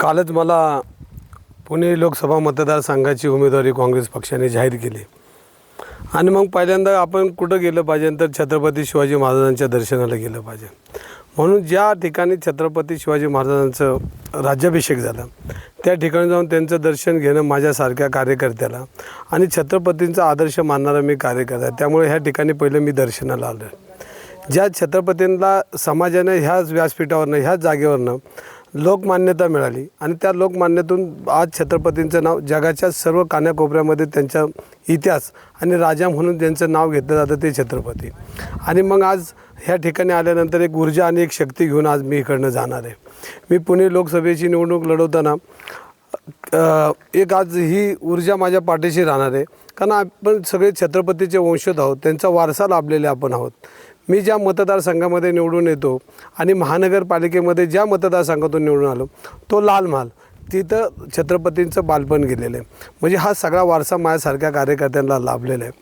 कालच मला पुणे लोकसभा मतदारसंघाची उमेदवारी काँग्रेस पक्षाने जाहीर केली. आणि मग पहिल्यांदा आपण कुठं गेलं पाहिजे तर छत्रपती शिवाजी महाराजांच्या दर्शनाला गेलं पाहिजे. म्हणून ज्या ठिकाणी छत्रपती शिवाजी महाराजांचं राज्याभिषेक झाला त्या ठिकाणी जाऊन त्यांचं दर्शन घेणं माझ्यासारख्या कार्यकर्त्याला आणि छत्रपतींचा आदर्श मानणारा मी कार्यकर्ता आहे त्यामुळे ह्या ठिकाणी पहिलं मी दर्शनाला आलो. ज्या छत्रपतींना समाजाने ह्याच व्यासपीठावरनं ह्याच जागेवरनं लोकमान्यता मिळाली. आणि त्या लोकमान्यतून आज छत्रपतींचं नाव जगाच्या सर्व कान्याकोपऱ्यामध्ये त्यांचा इतिहास आणि राजा म्हणून ज्यांचं नाव घेतलं जातं ते छत्रपती. आणि मग आज ह्या ठिकाणी आल्यानंतर एक ऊर्जा आणि एक शक्ती घेऊन आज मी इकडनं जाणार आहे. मी पुणे लोकसभेची निवडणूक लढवताना एक आज ही ऊर्जा माझ्या पाठीशी राहणार आहे. कारण आपण सगळे छत्रपतीचे वंशज आहोत त्यांचा वारसा लाभलेले आपण आहोत. मी ज्या मतदारसंघामध्ये निवडून येतो आणि महानगरपालिकेमध्ये ज्या मतदारसंघातून निवडून आलो तो लाल महाल. तिथं छत्रपतींचं बालपण गेलेलं आहे. म्हणजे हा सगळा वारसा माझ्यासारख्या कार्यकर्त्यांना लाभलेला आहे.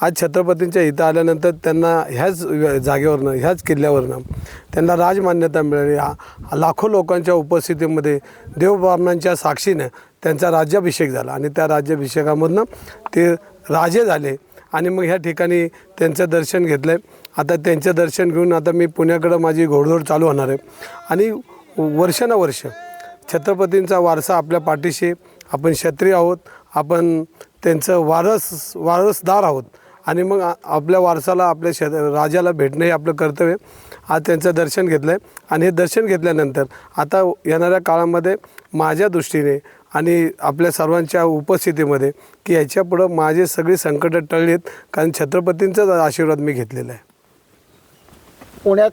आज छत्रपतींच्या इथं आल्यानंतर त्यांना ह्याच जागेवरनं ह्याच किल्ल्यावरनं त्यांना राजमान्यता मिळाली. लाखो लोकांच्या उपस्थितीमध्ये देवबाबनांच्या साक्षीनं त्यांचा राज्याभिषेक झाला. आणि त्या राज्याभिषेकामधनं ते राजे झाले. आणि मग ह्या ठिकाणी त्यांचं दर्शन घेतलं आहे आता त्यांचं दर्शन घेऊन आता मी पुण्याकडं माझी घोडदौड चालू होणार आहे. आणि वर्षानुवर्ष छत्रपतींचा वारसा आपल्या पाठीशी आपण क्षत्रिय आहोत आपण त्यांचं वारस वारसदार आहोत. आणि मग आपल्या वारसाला आपल्या श राजाला भेटणं हे आपलं कर्तव्य. आज त्यांचं दर्शन घेतलं आहे आणि हे दर्शन घेतल्यानंतर आता येणाऱ्या काळामध्ये माझ्या दृष्टीने आणि आपल्या सर्वांच्या उपस्थितीमध्ये की याच्यापुढं माझे सगळी संकटं टळलीत कारण छत्रपतींचाच आशीर्वाद मी घेतलेला आहे. पुण्यात